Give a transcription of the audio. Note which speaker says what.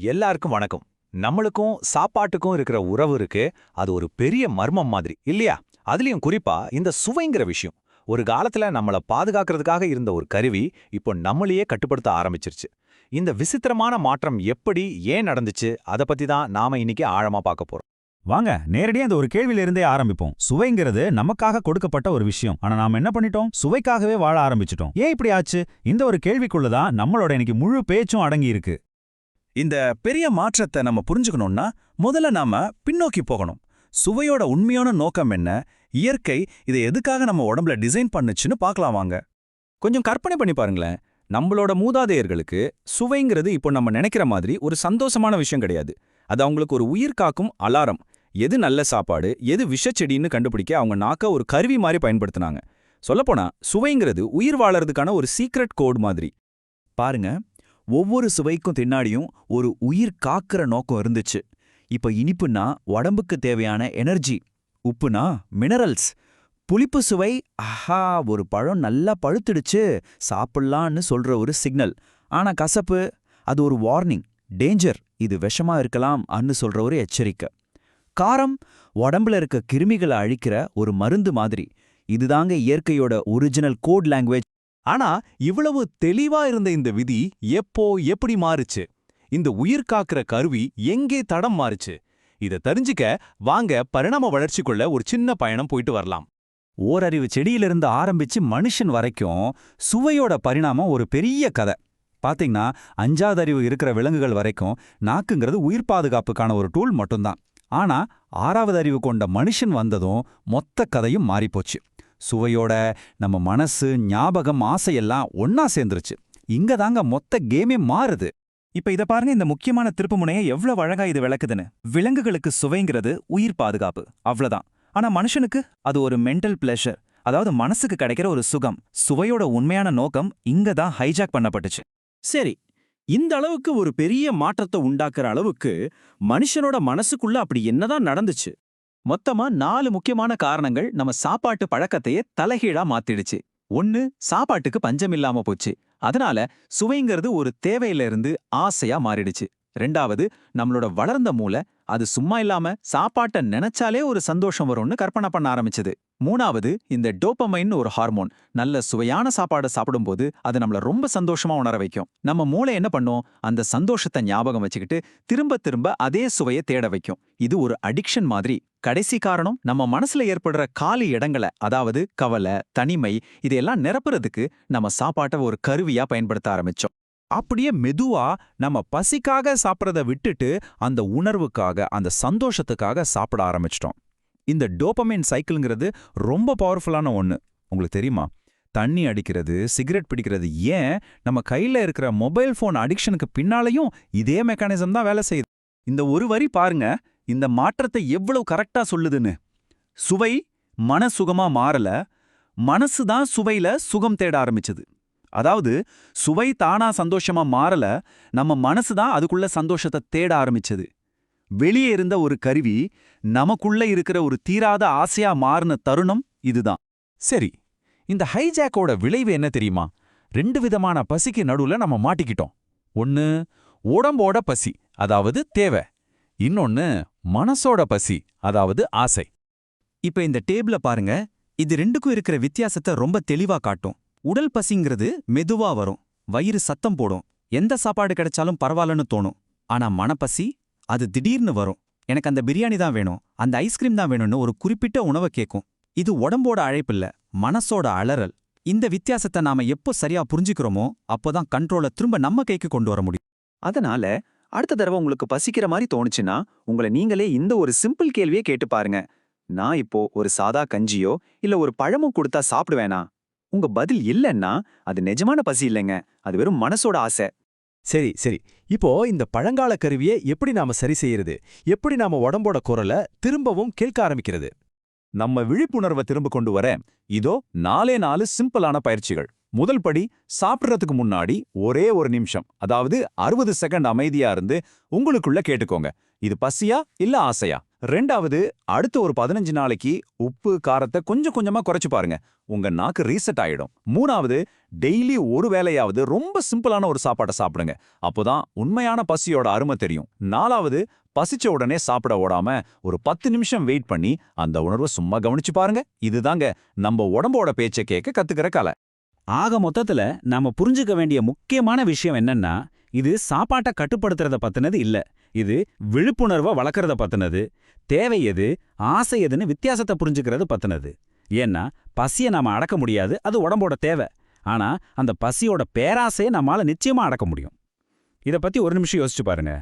Speaker 1: எல்லாருக்கும் வணக்கம். நம்மளுக்கும் சாப்பாட்டுக்கும் இருக்கிற உறவு இருக்கு. அது ஒரு பெரிய மர்மம் மாதிரி இல்லையா? அதுலயும் குறிப்பா இந்த சுவைங்கிற விஷயம். ஒரு காலத்துல நம்மள பாதுகாக்கிறதுக்காக இருந்த ஒரு கருவி இப்போ நம்மளையே கட்டுப்படுத்த ஆரம்பிச்சிருச்சு. இந்த விசித்திரமான மாற்றம் எப்படி ஏன் நடந்துச்சு? அத பத்தி தான் நாம இன்னைக்கு ஆழமா பார்க்க போறோம்.
Speaker 2: வாங்க நேரடியா இந்த ஒரு கேள்வியில இருந்தே ஆரம்பிப்போம். சுவைங்கிறது நமக்காக கொடுக்கப்பட்ட ஒரு விஷயம். ஆனா நாம என்ன பண்ணிட்டோம்? சுவைக்காகவே வாழ ஆரம்பிச்சிட்டோம். ஏன் இப்படி ஆச்சு? இந்த ஒரு கேள்விக்குள்ளதான் நம்மளோட இன்னைக்கு முழு பேச்சும் அடங்கி இருக்கு
Speaker 3: இந்த பெரிய மாற்றத்தை நம்ம புரிஞ்சுக்கணும்னா முதல்ல நாம பின்னோக்கி போகணும். சுவையோட உண்மையான நோக்கம் என்ன? இயற்கை இதை எதுக்காக நம்ம உடம்புல டிசைன் பண்ணுச்சுன்னு பார்க்கலாம் வாங்க. கொஞ்சம் கற்பனை பண்ணி பாருங்களேன். நம்மளோட மூதாதையர்களுக்கு சுவைங்கிறது இப்போ நம்ம நினைக்கிற மாதிரி ஒரு சந்தோஷமான விஷயம் கிடையாது. அது அவங்களுக்கு ஒரு உயிர் காக்கும் அலாரம். எது நல்ல சாப்பாடு எது விஷச்செடின்னு கண்டுபிடிக்க அவங்க நாக்க ஒரு கருவி மாதிரி பயன்படுத்தினாங்க. சொல்லப்போனா சுவைங்கிறது உயிர் வாழறதுக்கான ஒரு சீக்ரெட் கோட் மாதிரி. பாருங்க. ஒவ்வொரு சுவைக்கும் பின்னாடியும் ஒரு உயிர் காக்கிற நோக்கம் இருந்துச்சு. இப்ப இனிப்புனா உடம்புக்கு தேவையான எனர்ஜி உப்புனா மினரல்ஸ் புளிப்பு சுவை அஹா ஒரு பழம் நல்லா பழுத்துடுச்சு சாப்பிடலான்னு சொல்ற ஒரு சிக்னல் ஆனா கசப்பு அது ஒரு வார்னிங் டேஞ்சர் இது விஷமா இருக்கலாம் அன்னு சொல்ற ஒரு எச்சரிக்கை. காரம் உடம்புல இருக்க கிருமிகளை அழிக்கிற ஒரு மருந்து மாதிரி. இதுதாங்க இயற்கையோட ஒரிஜினல் கோட் லாங்குவேஜ்
Speaker 1: ஆனா இவ்வளவு தெளிவா இருந்த இந்த விதி எப்போ எப்படி மாறுச்சு? இந்த உயிர் காக்கிற கருவி எங்கே தடம் மாறுச்சு? இத தெரிஞ்சுக்க வாங்க பரிணாம வளர்ச்சிக்குள்ள ஒரு சின்ன பயணம் போயிட்டு வரலாம்.
Speaker 3: ஓரறிவு செடியிலிருந்து ஆரம்பிச்சு மனுஷன் வரைக்கும் சுவையோட பரிணாமம் ஒரு பெரிய கதை. பாத்தீங்கன்னா அஞ்சாவது அறிவு இருக்கிற விலங்குகள் வரைக்கும் நாக்குங்கிறது உயிர் பாதுகாப்புக்கான ஒரு டூல் மட்டும்தான். ஆனா ஆறாவது அறிவு கொண்ட மனுஷன் வந்ததும் மொத்த கதையும் மாறிப்போச்சு. சுவையோட நம்ம மனசு ஞாபகம் ஆசையெல்லாம் ஒன்னா சேர்ந்துருச்சு. இங்க தாங்க மொத்த கேமே மாறுது. இப்ப இத பாருங்க இந்த முக்கியமான திருப்புமுனையை எவ்வளவு அழகா இது விளக்குதுன்னு. விலங்குகளுக்கு சுவைங்கிறது உயிர் பாதுகாப்பு அவ்வளவுதான். ஆனா மனுஷனுக்கு அது ஒரு மென்டல் பிளஷர் அதாவது மனசுக்கு கிடைக்கிற ஒரு சுகம் சுவையோட உண்மையான நோக்கம் இங்க தான் ஹைஜாக் பண்ணப்பட்டுச்சு.
Speaker 4: சரி இந்த அளவுக்கு ஒரு பெரிய மாற்றத்தை உண்டாக்குற அளவுக்கு மனுஷனோட மனசுக்குள்ள அப்படி என்னதான் நடந்துச்சு?
Speaker 1: மொத்தமா நாலு முக்கியமான காரணங்கள் நம்ம சாப்பாட்டு பழக்கத்தையே தலைகீழா மாத்திடுச்சு. ஒன்னு சாப்பாட்டுக்கு பஞ்சம் இல்லாம போச்சு. அதனால சுவைங்கிறது ஒரு தேவையில இருந்து ஆசையா மாறிடுச்சு. ரெண்டாவது நம்மளோட வளர்ந்த மூளை அது சும்மா இல்லாம சாப்பாட்டை நினைச்சாலே ஒரு சந்தோஷம் வரும்னு கற்பனை பண்ண ஆரம்பிச்சது. மூணாவது இந்த டோப்பமைன் ஒரு ஹார்மோன். நல்ல சுவையான சாப்பாடை சாப்பிடும்போது அது நம்மள ரொம்ப சந்தோஷமா உணர வைக்கும். நம்ம மூளை என்ன பண்ணும்? அந்த சந்தோஷத்தை ஞாபகம் வச்சுக்கிட்டு திரும்ப திரும்ப அதே சுவையை தேட வைக்கும். இது ஒரு அடிக்ஷன் மாதிரி. கடைசி காரணம் நம்ம மனசுல ஏற்படுற காலி இடங்களை அதாவது கவலை தனிமை இதையெல்லாம் நிரப்புறதுக்கு நம்ம சாப்பாட்டை ஒரு கருவியா பயன்படுத்த ஆரம்பிச்சோம்.
Speaker 3: அப்படியே மெதுவா நம்ம பசிக்காக சாப்பிட்றத விட்டுட்டு அந்த உணர்வுக்காக அந்த சந்தோஷத்துக்காக சாப்பிட ஆரம்பிச்சிட்டோம். இந்த டோப்பமைன் சைக்கிள்ங்கிறது ரொம்ப பவர்ஃபுல்லான ஒன்று உங்களுக்கு தெரியுமா? தண்ணி அடிக்கிறது சிகரெட் பிடிக்கிறது ஏன்? நம்ம கையில இருக்கிற மொபைல் ஃபோன் அடிக்ஷனுக்கு பின்னாலையும் இதே மெக்கானிசம் தான் வேலை செய்யுது. இந்த ஒரு வரி பாருங்க. இந்த மாற்றத்தை எவ்வளவு கரெக்டாக சொல்லுதுன்னு. சுவை மனசுகமா மாறல. மனசு தான் சுவையில சுகம் தேட ஆரம்பிச்சது. அதாவது சுவை தானா சந்தோஷமா மாறல நம்ம மனசு தான் அதுக்குள்ள சந்தோஷத்தை தேட ஆரம்பிச்சது. வெளியே இருந்த ஒரு கருவி நமக்குள்ள இருக்கிற ஒரு தீராத ஆசையா மாறின தருணம் இதுதான்.
Speaker 1: சரி இந்த ஹைஜாக்கோட விளைவு என்ன தெரியுமா? ரெண்டு விதமான பசிக்கு நடுவுல நம்ம மாட்டிக்கிட்டோம். ஒன்னு உடம்போட பசி அதாவது தேவை. இன்னொன்னு மனசோட பசி அதாவது ஆசை.
Speaker 3: இப்ப இந்த டேபிள பாருங்க இது ரெண்டுக்கும் இருக்கிற வித்தியாசத்தை ரொம்ப தெளிவா காட்டும். உடல் பசிங்கிறது மெதுவா வரும். வயிறு சத்தம் போடும். எந்த சாப்பாடு கிடைச்சாலும் பரவாயில்லன்னு தோணும். ஆனா மனப்பசி அது திடீர்னு வரும். எனக்கு அந்த பிரியாணி தான் வேணும். அந்த ஐஸ்கிரீம் தான் வேணும்னு ஒரு குறிப்பிட்ட உணவை கேட்கும் இது உடம்போட அழைப்பில்ல மனசோட அலறல். இந்த வித்தியாசத்தை நாம எப்போ சரியா புரிஞ்சுக்கிறோமோ அப்போதான் கண்ட்ரோலை திரும்ப நம்ம கைக்கு கொண்டு வர முடியும்.
Speaker 4: அதனால அடுத்த தடவை உங்களுக்கு பசிக்கிற மாதிரி தோணுச்சுன்னா உங்களை நீங்களே இந்த ஒரு சிம்பிள் கேள்வியே கேட்டு பாருங்க. நான் இப்போ ஒரு சாதா கஞ்சியோ இல்ல ஒரு பழமும் கொடுத்தா சாப்பிடுவேனா? உங்க பதில் இல்லைன்னா அது நிஜமான பசி இல்லைங்க. அது வெறும் மனசோட ஆசை.
Speaker 1: சரி சரி. இப்போ இந்த பழங்கால கருவியை எப்படி நாம சரி செய்யறது? எப்படி நாம உடம்போட குரலை திரும்பவும் கேட்க ஆரம்பிக்கிறது?
Speaker 3: நம்ம விழிப்புணர்வை திரும்ப கொண்டு வர இதோ நாலே நாலு சிம்பிளான பயிற்சிகள். முதல் படி சாப்பிடுறதுக்கு முன்னாடி ஒரே ஒரு நிமிஷம் அதாவது அறுபது செகண்ட் அமைதியா இருந்து உங்களுக்குள்ள கேட்டுக்கோங்க. இது பசியா இல்ல ஆசையா? ரெண்டாவது அடுத்த ஒரு பதினஞ்சு நாளைக்கு உப்பு காரத்தை கொஞ்சம் கொஞ்சமா குறைச்சு பாருங்க. உங்க நாக்கு ரீசெட் ஆயிடும். மூணாவது டெய்லி ஒரு வேளையாவது ரொம்ப சிம்பிளான ஒரு சாப்பாட்டை சாப்பிடுங்க. அப்போதான் உண்மையான பசியோட அருமை தெரியும். நாலாவது பசிச்ச உடனே சாப்பிட ஓடாம ஒரு பத்து நிமிஷம் வெயிட் பண்ணி அந்த உணர்வை சும்மா கவனிச்சு பாருங்க. இதுதாங்க நம்ம உடம்போட பேச்சை கேட்க கத்துக்கிற கலை.
Speaker 2: ஆக மொத்தத்துல நாம புரிஞ்சுக்க வேண்டிய முக்கியமான விஷயம் என்னன்னா இது சாப்பாட்டை கட்டுப்படுத்துறத பத்தினது இல்ல. இது விழிப்புணர்வை வளர்க்கறத பத்தினது. தேவை எது ஆசை எதுன்னு வித்தியாசத்தை புரிஞ்சுக்கிறது பத்தினது. ஏன்னா பசியை நாம அடக்க முடியாது அது உடம்போட தேவை. ஆனா அந்த பசியோட பேராசையை நம்மால நிச்சயமா அடக்க முடியும். இத பத்தி ஒரு நிமிஷம் யோசிச்சு பாருங்க.